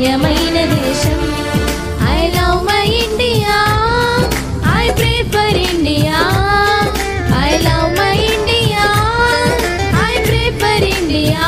ధన్యమైన దేశం. I love my India I pray for India I love my India I pray India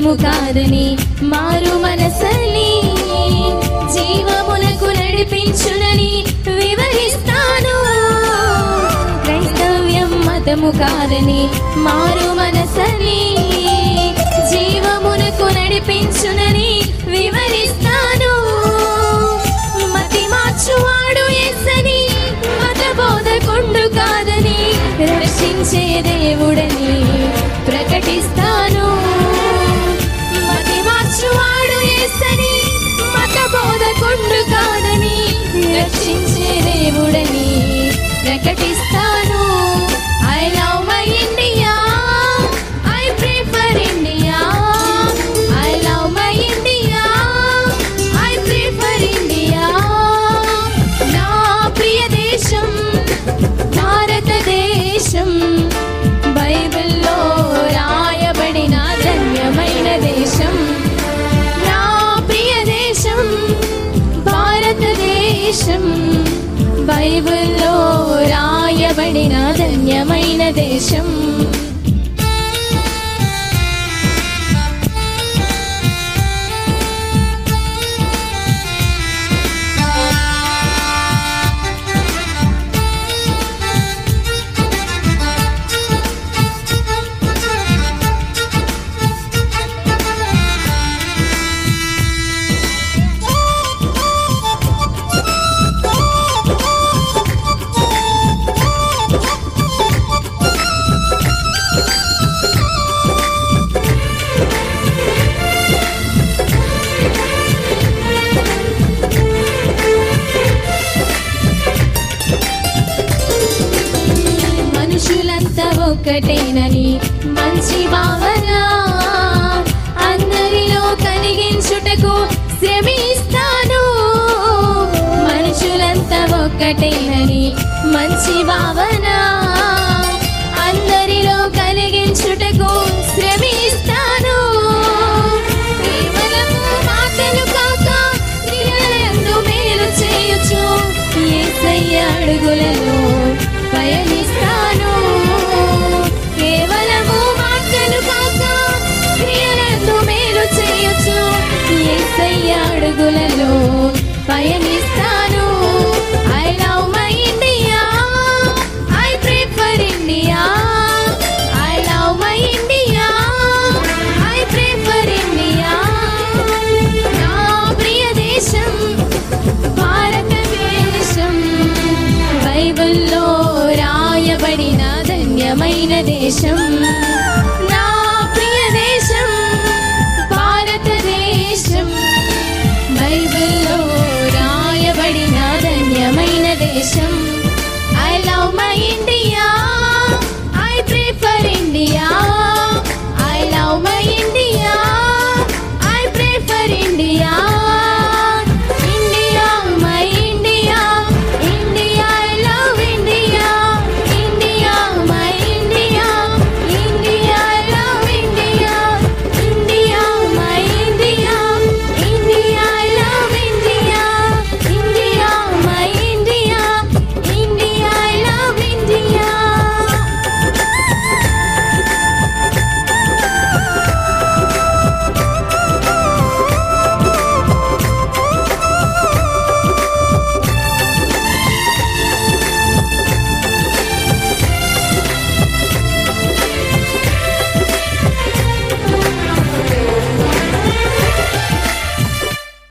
క్రైస్తవ్యం మతము కాదని మారు మనసని జీవమునకు నడిపించునని వివరిస్తాను. క్రైస్తవ్యం మతము కాదని మారు మనసని జీవమునకు నడిపించునని వివరిస్తాను. మతి మార్చువాడు ఎస్సని మత బోధకుండు కాదని రక్షించే దేవుడని. బోధకుండు కాదని రక్షించే దేవుడని ప్రకటిస్తాను. బైబిల్లో రాయబడిన ధన్యమైన దేశం అంత ఒక్కటేనని మంచి భావన. అందరిలో కలిగించుటకు శ్రమిస్తాను. మనుషులంత ఒక్కటేనని మంచి భావన. అందరిలో కలిగించుటకు శ్రమిస్తాను. మాటలు కాక క్రియలందు మేలు చేయొచ్చు యేసయ్య అడుగులలో పయనిస్తాను. పరుగులలో పయనిస్తాను I love my India I prefer India I love my India I prefer India నా ప్రియ దేశం భారతదేశం బైబిల్లో రాయబడిన ధన్యమైన దేశం.